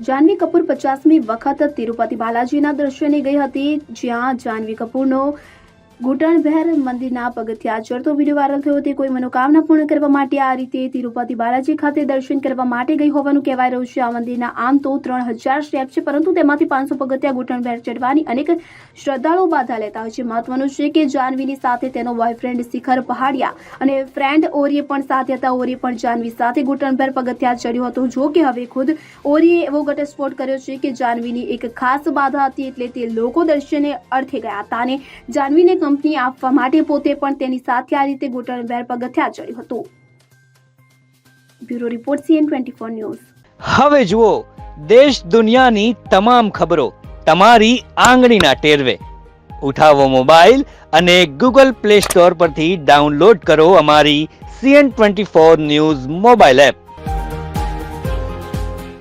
જાહ્નવી કપૂર પચાસમી વખત તિરુપતિ બાલાજીના દર્શને ગઈ હતી જ્યાં જાહ્નવી કપૂરનો ઘૂંટણભેર મંદિરના પગથિયા ચડતો વીડિયો વાયરલ થયો તે કોઈ મનોકામના પૂર્ણ કરવા માટે આ રીતે તિરુપતિ બાલાજી ખાતે દર્શન કરવા માટે ગઈ હોવાનું કહેવાય રહ્યું છે. આ મંદિરના આમ તો ત્રણ હજાર સ્ટેપ છે, પરંતુ તેમાંથી પાંચસો પગથિયા ઘૂંટણભેર ચડવાની અનેક શ્રદ્ધાળુઓ બાધા લેતા હોય છે. મહત્વનું છે કે જાનવીની સાથે તેનો બોયફ્રેન્ડ શિખર પહાડિયા અને ફ્રેન્ડ ઓરીએ પણ સાથે હતા. ઓરીએ પણ જાનવી સાથે ઘૂંટણભેર પગથિયા ચડ્યું હતું. જો કે હવે ખુદ ઓરીએ એવો ઘટસ્ફોટ કર્યો છે કે જાનવીની એક ખાસ બાધા હતી એટલે તે લોકો દર્શને અર્થે ગયા હતા અને જાહ્નવીને કંપની આપવા માટે પોતે પણ તેની સાથે આ રીતે ઘૂંટણભેર પગથિયા ચડ્યું હતું. Bureau report CN twenty four news. હવે જુઓ, દેશ દુનિયાની તમામ ખબરો તમારી આંગળીના ટેરવે. ઉઠાવો મોબાઈલ અને ગૂગલ પ્લે સ્ટોર પરથી ડાઉનલોડ કરો અમારી CN twenty four news mobile app.